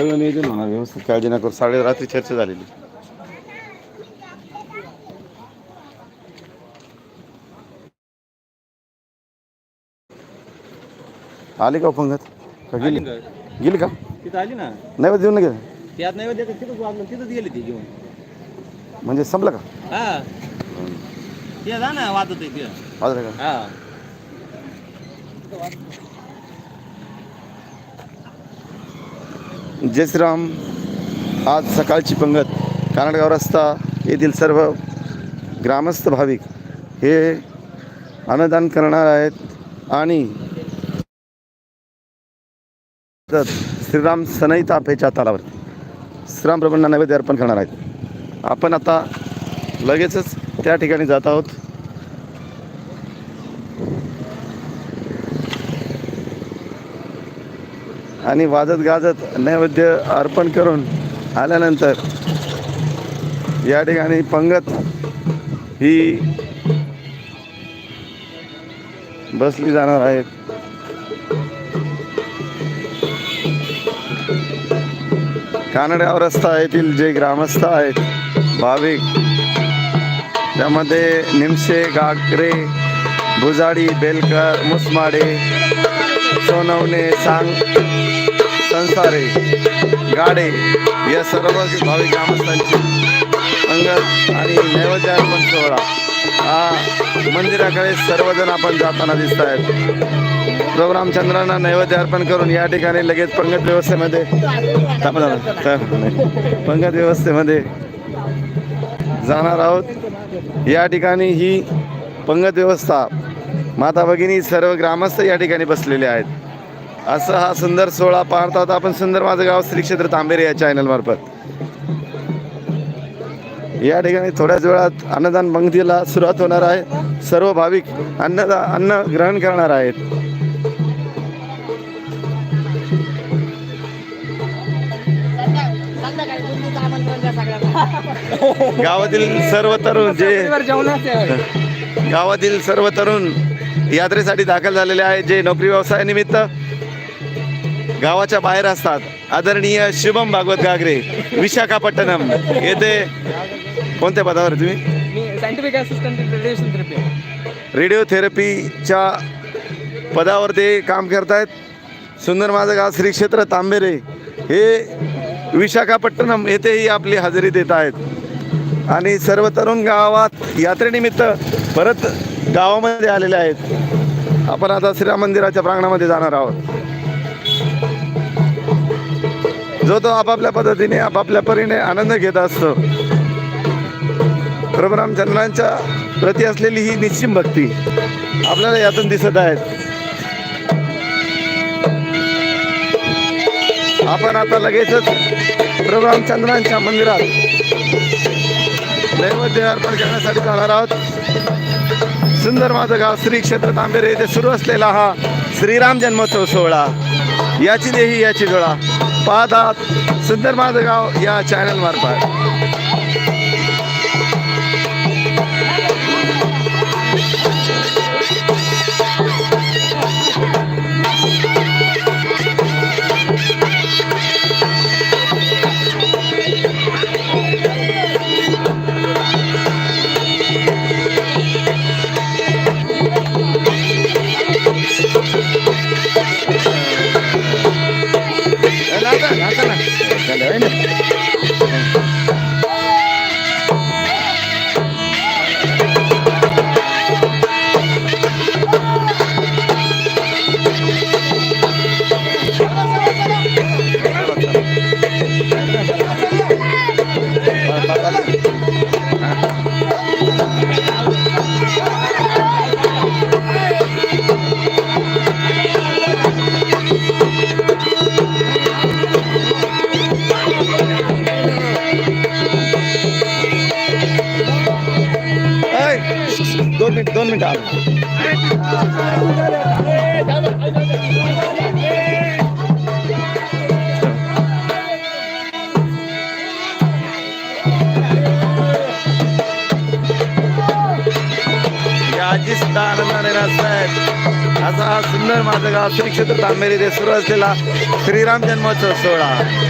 सगळं नियोजन होणार व्यवस्थित काळजी नका करू. साडे रात्री चर्चा झालेली. आली का पंगत? का गेली? गेली का? तिथं आली ना. नाही देऊन गेलं? त्यात नाही देत तिथंच वागलं तिथंच गेली ती घेऊन. म्हणजे संपलं का? हा. ते जा ना वाजत आहे ते. वाजलं का? हा. जय श्रीराम. आज सकाळची पंगत. कानडगाव रस्ता येथील सर्व ग्रामस्थ भाविक हे अन्नदान करणार आहेत आणि श्रीराम सनई तापेच्या तालावर श्रीराम प्रभूंना नैवेद्य अर्पण करणार आहेत. आपण आता लगेचच त्या ठिकाणी जात आहोत. आणि वाजत गाजत नैवेद्य अर्पण करून आल्यानंतर या ठिकाणी पंगत ही बसली जाणार आहेत कानड्याव रस्ता येथील जे ग्रामस्थ आहेत भाविक त्यामध्ये निमशे गागरे भुजाडी बेलकर मुसमाडे सोनवणे सांग संसारे गाडे या सर्व भाविक ग्रामस्थांची अंगत आणि नैवेद्य अर्पण सोहळा. हा मंदिराकडे सर्वजण आपण जाताना दिसत आहेत प्रभू रामचंद्रांना नैवेद्य अर्पण करून या ठिकाणी लगेच पंगत व्यवस्थेमध्ये नाही. पंगत व्यवस्थेमध्ये जाणार आहोत. या ठिकाणी ही पंगत व्यवस्था माता भगिनी सर्व ग्रामस्थ या ठिकाणी बसलेले आहेत. असं हा सुंदर सोहळा पाहत आहोत. आपण सुंदर माझं गाव श्री क्षेत्र तांबेरे या चॅनल मार्फत. या ठिकाणी थोड्याच वेळात अन्नदान पंक्तीला सुरुवात होणार आहे. सर्व भाविक अन्नदा अन्न ग्रहण करणार आहेत. गावातील सर्व तरुण जे गावातील सर्व तरुण यात्रेसाठी दाखल झालेले आहेत. जे नोकरी व्यवसायानिमित्त गावाच्या बाहेर असतात. आदरणीय शुभम भागवत गागरे विशाखापट्टणम. येथे कोणत्या पदावर तुम्ही? Scientific assistant radiation therapy radio थेरपीच्या पदावर ते काम करतायत. सुंदर माझं गाव श्री क्षेत्र तांबेरे. हे विशाखापट्टणम येथेही आपली हजेरी देत आहेत. आणि सर्व तरुण गावात यात्रेनिमित्त परत गावामध्ये आलेले आहेत. आपण आता श्रीराम मंदिराच्या प्रांगणामध्ये जाणार आहोत. जो तो आपापल्या पद्धतीने आपापल्या परीने आनंद घेत असतो. प्रभू रामचंद्रांच्या प्रती असलेली ही निश्चिम भक्ती आपल्याला यातून दिसत आहेत आपण आता लगेचच प्रभू रामचंद्रांच्या मंदिरात नैवेद्य अर्पण करण्यासाठी जाणार आहोत. सुंदर माझं गाव श्री क्षेत्र तांबेरे येथे सुरू असलेला हा श्रीराम जन्मोत्सव सोहळा. याची देही याची जोळा पाहतात सुंदर माझं गाव या चॅनल दोन मिनिट असा हा सुंदर माझं गाव श्री क्षेत्र तांबेरी येथे सुरू असलेला श्रीराम जन्मोत्सव सोहळा.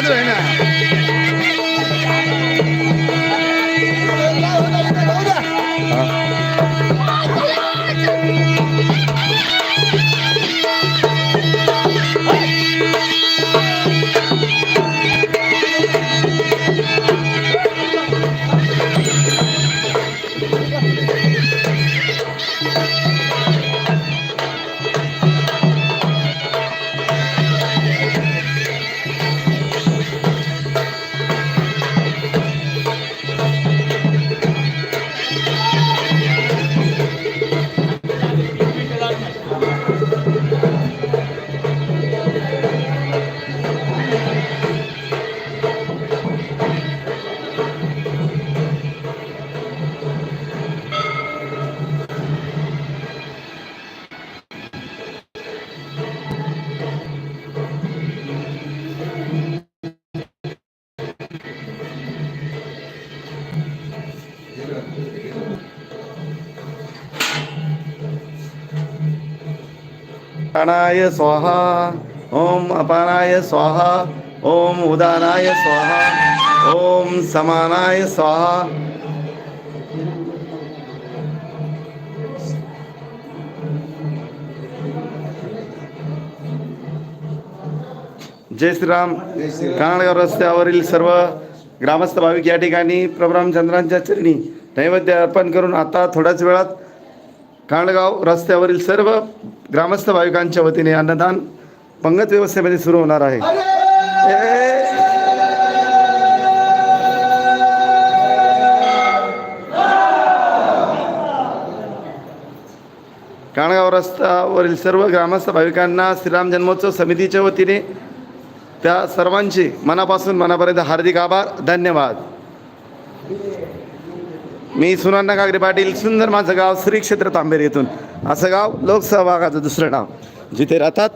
அது வேணும் Huh? ना स्वाहा ओम अपानाय स्वाहा ओम उदानाय स्वाहा ओम समानाय स्वाहा। जय श्रीराम कानडगाव रस्त्यावरील सर्व ग्रामस्थ भाविक या ठिकाणी प्रभुरामचंद्रांच्या चरणी नैवेद्य अर्पण करून आता थोड्याच वेळात कांडगाव रस्त्यावरील सर्व ग्रामस्थ भाविकांच्या वतीने अन्नदान पंगत व्यवस्थेमध्ये सुरू होणार आहे. काणगाव रस्त्यावरील सर्व ग्रामस्थ भाविकांना श्रीराम जन्मोत्सव समितीच्या वतीने त्या सर्वांचे मनापासून मनापर्यंत हार्दिक आभार धन्यवाद. मी सुनांना कागरे पाटील सुंदर माझं गाव श्री क्षेत्र तांबेर येथून. असं गाव लोकसहभागाचं दुसरं नाव. जिथे राहतात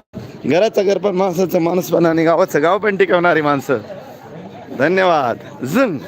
घराचं घर पण माणसाचं माणूसपण आणि गावाचं गाव पण टिकवणारी माणसं. धन्यवाद. झुंग.